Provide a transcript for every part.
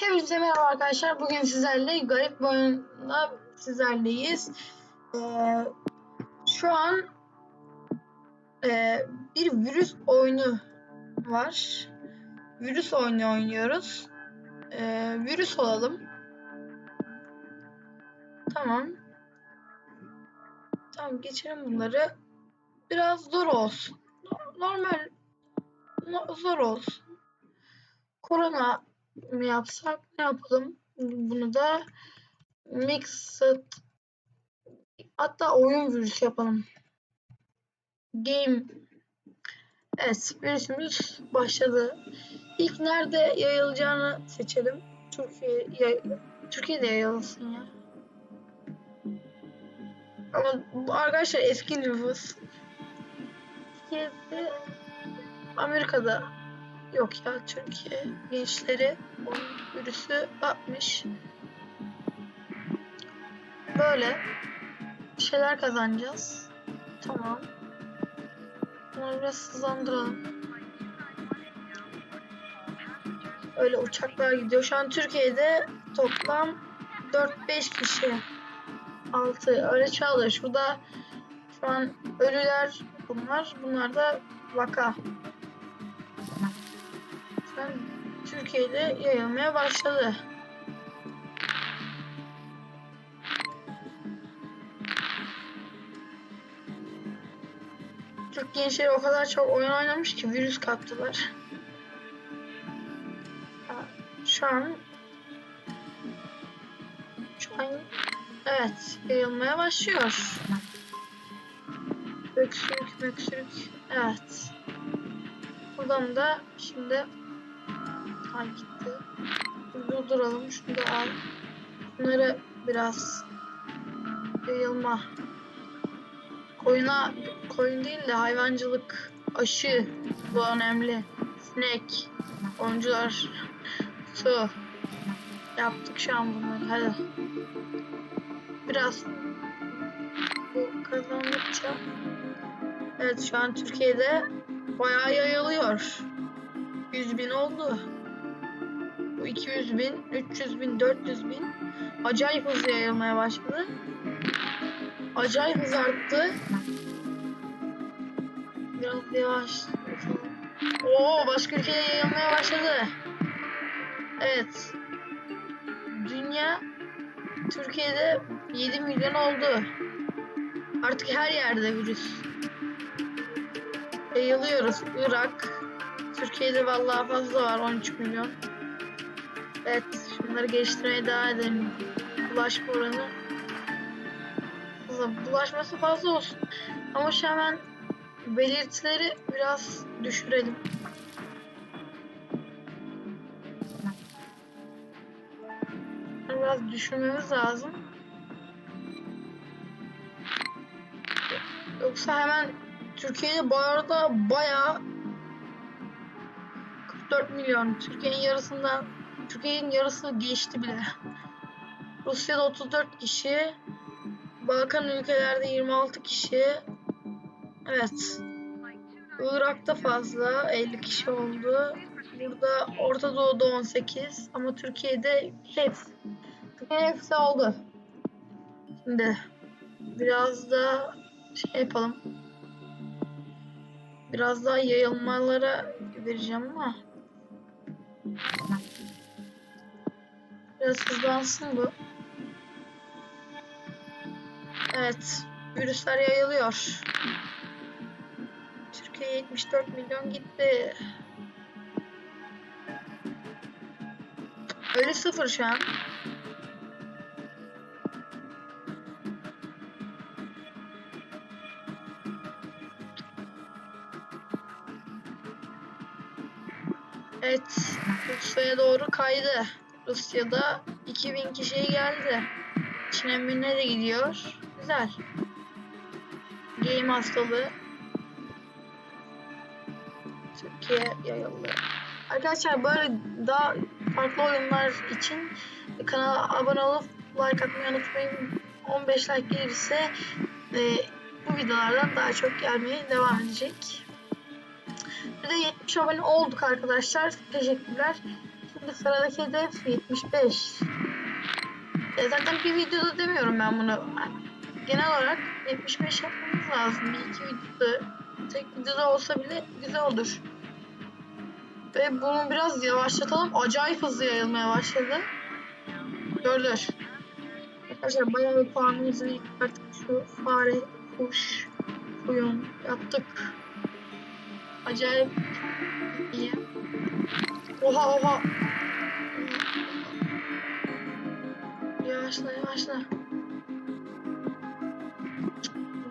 Hepinize merhaba arkadaşlar. Bugün sizlerle garip bir sizlerleyiz. Ee, şu an e, bir virüs oyunu var. Virüs oyunu oynuyoruz. Ee, virüs olalım. Tamam. Tamam geçelim bunları. Biraz zor olsun. Normal no- zor olsun. Korona mı yapsak ne yapalım? Bunu da mixed hatta oyun virüsü yapalım. Game Evet virüsümüz başladı. İlk nerede yayılacağını seçelim. Türkiye yay, Türkiye'de yayılsın ya. Ama bu arkadaşlar eski nüfus. Türkiye'de Amerika'da Yok ya Türkiye gençleri virüsü atmış. Böyle şeyler kazanacağız. Tamam. Bunları biraz hızlandıralım. Öyle uçaklar gidiyor. Şu an Türkiye'de toplam 4-5 kişi. 6 öyle çalıyor. Şurada şu an ölüler bunlar. Bunlar da vaka. Türkiye'de yayılmaya başladı. Türk gençleri o kadar çok oyun oynamış ki virüs kaptılar. Şu an şu an evet yayılmaya başlıyor. Öksürük öksürük evet. Buradan da şimdi Ay gitti. Durduralım. Şunu da al. Bunları biraz yayılma. Koyuna, koyun değil de hayvancılık, aşı bu önemli. Sinek, oyuncular, su. Yaptık şu an bunları. Hadi. Biraz bu kazandıkça Evet şu an Türkiye'de bayağı yayılıyor. 100 bin oldu. Bu 200 bin, 300 bin, 400 bin. Acayip hızlı yayılmaya başladı. Acayip hız arttı. Biraz yavaş. Oo başka ülkeye yayılmaya başladı. Evet. Dünya Türkiye'de 7 milyon oldu. Artık her yerde virüs. Yayılıyoruz. Irak, Türkiye'de vallahi fazla var 13 milyon. Evet şunları geliştirmeye devam edelim. Bulaşma oranı bulaşması fazla olsun. Ama şu hemen belirtileri biraz düşürelim. Biraz düşürmemiz lazım. Yoksa hemen Türkiye'de bu arada bayağı 44 milyon. Türkiye'nin yarısından Türkiye'nin yarısı geçti bile. Rusya'da 34 kişi. Balkan ülkelerde 26 kişi. Evet. Irak'ta fazla 50 kişi oldu. Burada Orta Doğu'da 18 ama Türkiye'de hepsi. Türkiye'de hepsi oldu. Şimdi biraz da şey yapalım. Biraz daha yayılmalara vereceğim ama Biraz hızlansın bu. Evet. Virüsler yayılıyor. Türkiye 74 milyon gitti. Ölü sıfır şu an. Evet. Rusya'ya doğru kaydı. Rusya'da 2000 kişiye geldi. Çin emrine de gidiyor. Güzel. Game hastalığı. Türkiye yayıldı. Arkadaşlar böyle daha farklı oyunlar için kanala abone olup like atmayı unutmayın. 15 like gelirse e, bu videolardan daha çok gelmeye devam edecek. Bir de 70 abone olduk arkadaşlar. Teşekkürler. Şimdi sıradaki hedef 75. E zaten bir videoda demiyorum ben bunu. Genel olarak 75 yapmamız lazım. Bir iki videoda, tek videoda olsa bile güzel olur. Ve bunu biraz yavaşlatalım. Acayip hızlı yayılmaya başladı. Gördür. Arkadaşlar bayağı bir puanımızı artık şu fare, kuş, koyun yaptık. Acayip iyi. Oha oha. Yavaşla yavaşla.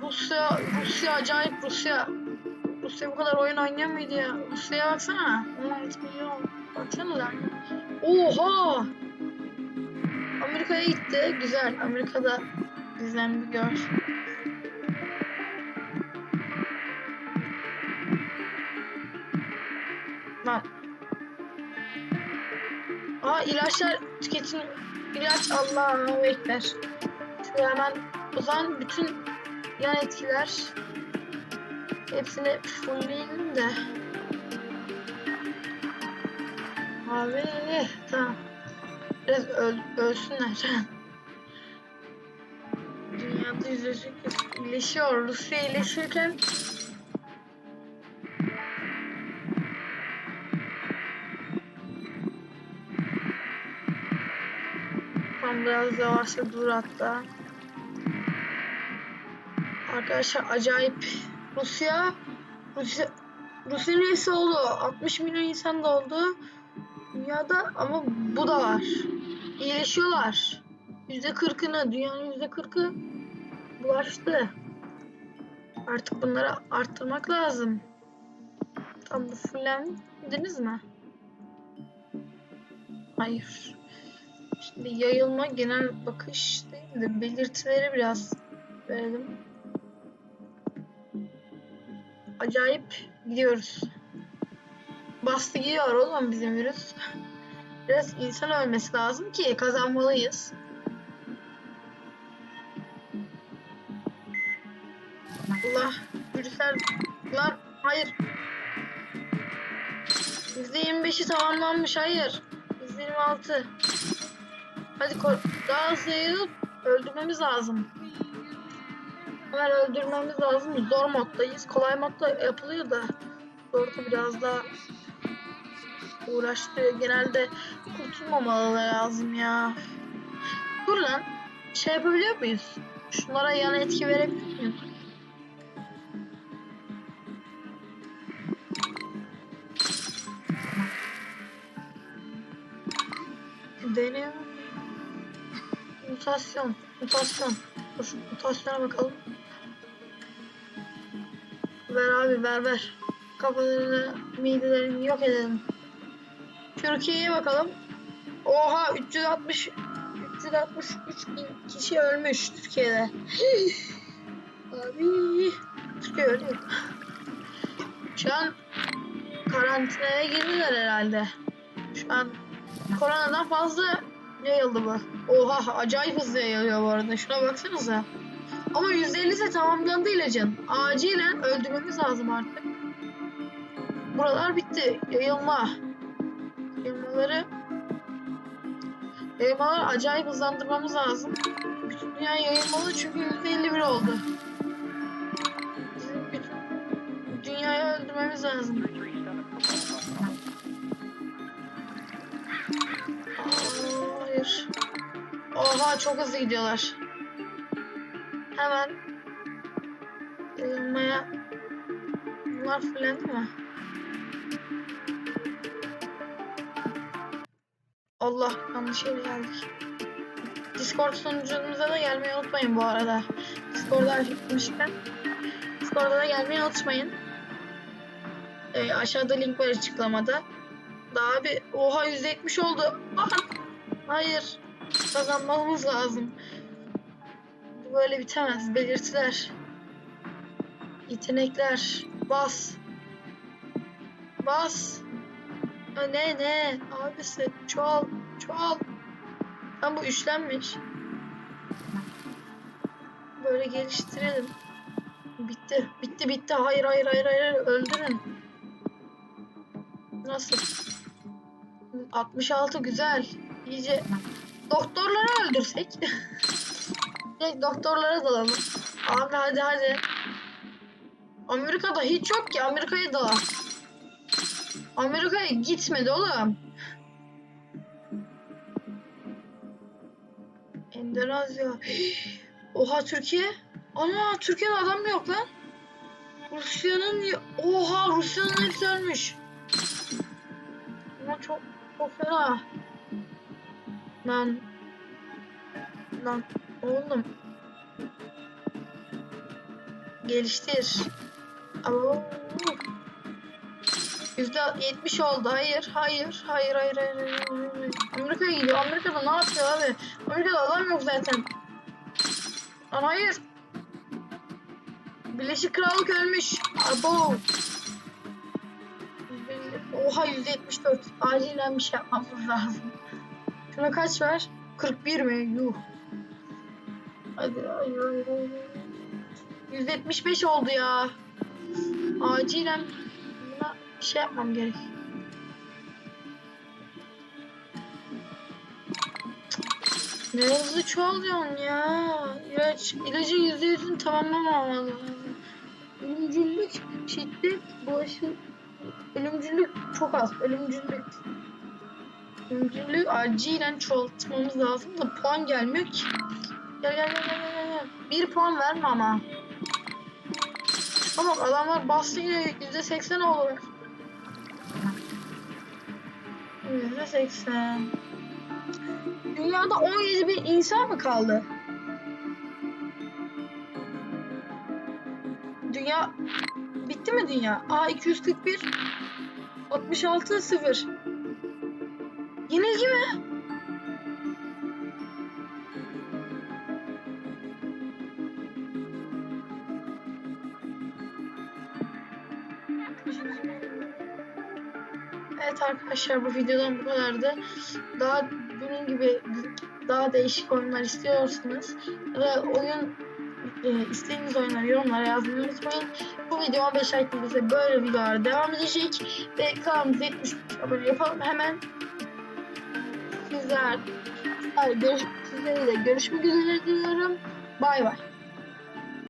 Rusya, Rusya acayip Rusya. Rusya bu kadar oyun oynuyor muydu ya? Rusya'ya baksana. 16 milyon. Baksana lan. Oha! Amerika'ya gitti. Güzel. Amerika'da bizden bir gör. Lan. Aa ilaçlar tüketim. İlaç Allahu Ekber. Şöyle hemen o zaman bütün yan etkiler hepsini fullleyelim de. Abi tamam. Biraz öl, ölsünler. Dünyada yüzleşik iyileşiyor. Rusya iyileşirken Tam biraz yavaşça dur hatta. Arkadaşlar acayip. Rusya Rusya Rusya'nın neyse oldu. 60 milyon insan da oldu. Dünyada ama bu da var. İyileşiyorlar. Yüzde kırkını, dünyanın yüzde kırkı bulaştı. Artık bunları arttırmak lazım. Tam bu fullendiniz mi? Hayır. Şimdi yayılma genel bakış değil de belirtileri biraz verelim. Acayip gidiyoruz. Bastı gidiyor oğlum bizim virüs. Biraz insan ölmesi lazım ki kazanmalıyız. Allah virüsler lan hayır. %25'i tamamlanmış hayır. %26. Hadi yayılıp öldürmemiz lazım. Hemen öldürmemiz lazım. Zor moddayız. Kolay modda yapılıyor da. Zorda biraz daha uğraştırıyor. Genelde kurtulmamalı lazım ya. Dur lan. Şey yapabiliyor muyuz? Şunlara yan etki verebiliyor muyuz? Deniyor. Mutasyon. Mutasyon. Dur mutasyona bakalım. Ver abi ver ver. Kafalarını, midelerini yok edelim. Türkiye'ye bakalım. Oha 360 363 bin kişi ölmüş Türkiye'de. abi Türkiye ölüyor. Şu an karantinaya girdiler herhalde. Şu an koronadan fazla yayıldı bu. Oha acayip hızlı yayılıyor bu arada. Şuna baksanıza. Ama %50'si tamamlandı ilacın. Acilen öldürmemiz lazım artık. Buralar bitti. Yayılma. Yayılmaları Yayılmaları acayip hızlandırmamız lazım. Bütün dünya yayılmalı çünkü %51 oldu. Bizim bütün dünyayı öldürmemiz lazım. Oha çok hızlı gidiyorlar. Hemen yayılmaya Bunlar fullendi mi? Allah yanlış yere geldik. Discord sunucumuza da gelmeyi unutmayın bu arada. Discord'a açmışken. Discord'a da gelmeyi unutmayın. Ee, aşağıda link var açıklamada. Daha bir oha %70 oldu. Hayır. Kazanmamız lazım. Bu böyle bitemez. Belirtiler. Yetenekler. Bas. Bas. Ya ne ne? Abisi çoğal. Çoğal. Tam bu üçlenmiş. Böyle geliştirelim. Bitti. Bitti bitti. Hayır hayır hayır hayır. Öldürün. Nasıl? 66 güzel. İyice doktorları öldürsek. Direkt doktorlara dalalım. Abi hadi hadi. Amerika'da hiç yok ki Amerika'ya dala. Amerika'ya gitmedi oğlum. Endonezya. Oha Türkiye. Ana Türkiye'de adam yok lan? Rusya'nın oha Rusya'nın hepsi ölmüş. Ama çok çok fena. Lan lan oğlum geliştir. Oo. Yüzde yetmiş oldu. Hayır, hayır, hayır, hayır, hayır, hayır, hayır, hayır. Amerika'ya gidiyor. Amerika'da ne yapıyor abi? Amerika'da adam yok zaten. Lan hayır. Birleşik Krallık ölmüş. Abo. Oha 174. Acilen bir şey yapmamız lazım. Şuna kaç var? 41 mi? Yuh. Hadi hayır hayır hayır. 175 oldu ya. Acilen buna bir şey yapmam gerek. Ne hızlı çoğalıyorsun ya. İlaç, ilacın yüzde yüzünü tamamlamam lazım. Ölümcüllük, şiddet, bulaşım, ölümcüllük çok az. Ölümcüllük. Ölümcüllüğü acilen çoğaltmamız lazım da puan gelmiyor ki. Gel gel gel gel gel. gel. Bir puan verme ama. Ama adamlar bastı yine yüzde seksen olur. Yüzde seksen. Dünyada 17 bin insan mı kaldı? Dünya bitti mi dünya? Aa 241 66 0 Yenilgi mi? Evet arkadaşlar bu videodan bu kadardı. Daha bunun gibi daha değişik oyunlar istiyorsanız ya da oyun e, istediğiniz oyunları yorumlara yazmayı unutmayın. Bu video 15 like gelirse böyle videolar devam edecek ve kanalımıza 70 abone yapalım hemen. Sizler, hayır, görüş, sizlerle görüşmek üzere diliyorum. Bay bay.